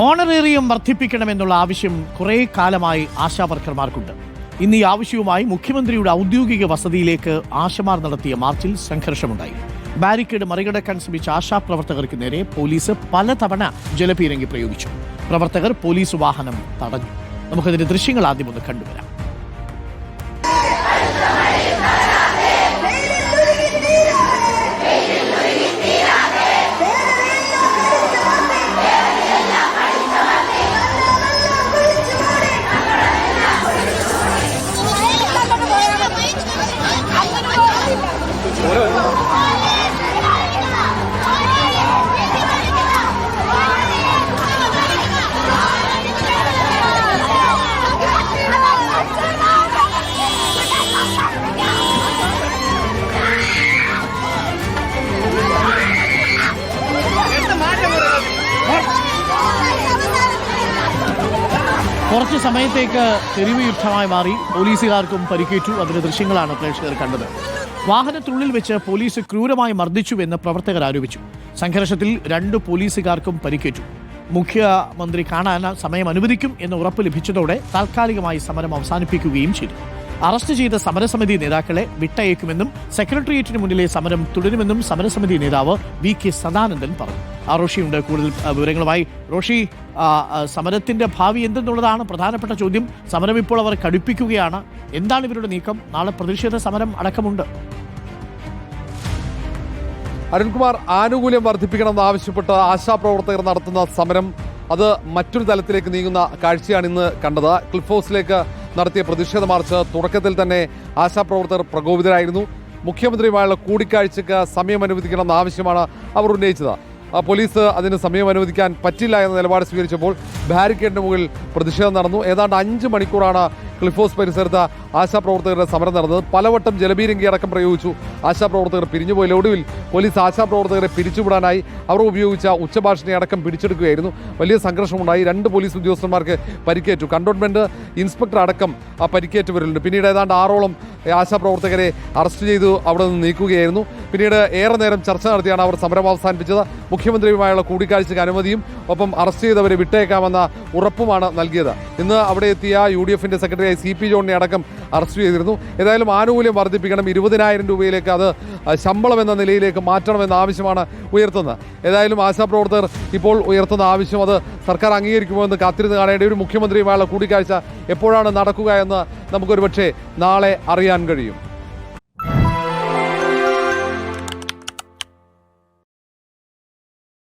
Honorarium വർദ്ധിപ്പിക്കണമെന്നുള്ള ആവശ്യം കുറേ കാലമായി ആശാവർക്കർമാർക്കുണ്ട്. ഇന്ന് ഈ ആവശ്യവുമായി മുഖ്യമന്ത്രിയുടെ ഔദ്യോഗിക വസതിയിലേക്ക് ആശമാർ നടത്തിയ മാർച്ചിൽ സംഘർഷമുണ്ടായി. ബാരിക്കേഡ് മറികടക്കാൻ ശ്രമിച്ച ആശാ പ്രവർത്തകർക്ക് നേരെ പോലീസ് പലതവണ ജലപീരങ്കി പ്രയോഗിച്ചു. പ്രവർത്തകർ പോലീസ് വാഹനം തടഞ്ഞു. നമുക്കതിന്റെ ദൃശ്യങ്ങൾ ആദ്യം ഒന്ന് കണ്ടുവരാം. 我这 കുറച്ച് സമയത്തേക്ക് തെരുവ് യുദ്ധമായി മാറി പോലീസുകാർക്കും പരിക്കേറ്റു. അതിന്റെ ദൃശ്യങ്ങളാണ് പ്രേക്ഷകർ കണ്ടത്. വാഹനത്തിനുള്ളിൽ വെച്ച് പോലീസ് ക്രൂരമായി മർദ്ദിച്ചുവെന്ന് പ്രവർത്തകർ ആരോപിച്ചു. സംഘർഷത്തിൽ രണ്ട് പോലീസുകാർക്കും പരിക്കേറ്റു. മുഖ്യമന്ത്രി കാണാൻ സമയം അനുവദിക്കും എന്ന് ഉറപ്പ് ലഭിച്ചതോടെ താൽക്കാലികമായി സമരം അവസാനിപ്പിക്കുകയും ചെയ്തു. അറസ്റ്റ് ചെയ്ത സമരസമിതി നേതാക്കളെ വിട്ടയക്കുമെന്നും സെക്രട്ടേറിയറ്റിന് മുന്നിലെ സമരം തുടരുമെന്നും സമരസമിതി നേതാവ് വി കെ സദാനന്ദൻ പറഞ്ഞു. ആ റോഷിയുണ്ട്. കൂടുതൽ വിവരങ്ങളുമായി റോഷി സമരത്തിന്റെ ഭാവി എന്തെന്നുള്ളതാണ് പ്രധാനപ്പെട്ട ചോദ്യം. സമരം ഇപ്പോൾ അവർ കടുപ്പിക്കുകയാണ്. എന്താണ് ഇവരുടെ നീക്കം? നാളെ പ്രതിഷേധ സമരം അടക്കമുണ്ട്. അരുൺകുമാർ ആനുകൂല്യം വർദ്ധിപ്പിക്കണമെന്ന് ആവശ്യപ്പെട്ട് ആശാപ്രവർത്തകർ നടത്തുന്ന സമരം അത് മറ്റൊരു തലത്തിലേക്ക് നീങ്ങുന്ന കാഴ്ചയാണ് ഇന്ന് കണ്ടത്. ക്ലിഫ് ഹൗസിലേക്ക് നടത്തിയ പ്രതിഷേധ മാർച്ച് തുടക്കത്തിൽ തന്നെ ആശാപ്രവർത്തകർ പ്രകോപിതരായിരുന്നു. മുഖ്യമന്ത്രിയുമായുള്ള കൂടിക്കാഴ്ചയ്ക്ക് സമയം അനുവദിക്കണമെന്ന ആവശ്യമാണ് അവർ ഉന്നയിച്ചത്. പോലീസ് അതിന് സമയം അനുവദിക്കാൻ പറ്റില്ല എന്ന നിലപാട് സ്വീകരിച്ചപ്പോൾ ബാരിക്കേഡിന് മുകളിൽ പ്രതിഷേധം നടന്നു. ഏതാണ്ട് അഞ്ച് മണിക്കൂറാണ് ക്ലിഫ് ഹൗസ് പരിസരത്ത് ആശാപ്രവർത്തകരുടെ സമരം നടന്നത് പലവട്ടം ജലബീരങ്കി അടക്കം പ്രയോഗിച്ചു. ആശാപ്രവർത്തകർ പിരിഞ്ഞുപോയ. ഒടുവിൽ പോലീസ് ആശാപ്രവർത്തകരെ പിരിച്ചുവിടാനായി അവർ ഉപയോഗിച്ച ഉച്ചഭാഷണി അടക്കം പിടിച്ചെടുക്കുകയായിരുന്നു. വലിയ സംഘർഷമുണ്ടായി. രണ്ട് പോലീസ് ഉദ്യോഗസ്ഥന്മാർക്ക് പരിക്കേറ്റു. കണ്ടോൺമെന്റ് ഇൻസ്പെക്ടർ അടക്കം ആ പരിക്കേറ്റവരുണ്ട് പിന്നീട് ഏതാണ്ട് ആറോളം ആശാപ്രവർത്തകരെ അറസ്റ്റ് ചെയ്തു അവിടെ നിന്ന് നീക്കുകയായിരുന്നു. പിന്നീട് ഏറെ നേരം ചർച്ച നടത്തിയാണ് അവർ സമരം അവസാനിപ്പിച്ചത്. മുഖ്യമന്ത്രിയുമായുള്ള കൂടിക്കാഴ്ചയ്ക്ക് അനുമതിയും ഒപ്പം അറസ്റ്റ് ചെയ്തവരെ വിട്ടേക്കാമെന്ന ഉറപ്പുമാണ് നൽകിയത്. ഇന്ന് അവിടെ എത്തിയ യു ഡി എഫിന്റെ സെക്രട്ടറിയായി സി പി ജോണിനെ അടക്കം അറസ്റ്റ് ചെയ്തിരുന്നു. ഏതായാലും ആനുകൂല്യം വർദ്ധിപ്പിക്കണം. ഇരുപതിനായിരം രൂപയിലേക്ക് അത് ശമ്പളം എന്ന നിലയിലേക്ക് മാറ്റണമെന്ന ആവശ്യമാണ് ഉയർത്തുന്നത്. ഏതായാലും ആശാപ്രവർത്തകർ ഇപ്പോൾ ഉയർത്തുന്ന ആവശ്യം അത് സർക്കാർ അംഗീകരിക്കുമോ എന്ന് കാത്തിരുന്ന് കാണേണ്ട ഒരു മുഖ്യമന്ത്രിയുമായുള്ള കൂടിക്കാഴ്ച എപ്പോഴാണ് നടക്കുക എന്ന് നമുക്കൊരു പക്ഷേ നാളെ അറിയാൻ കഴിയും.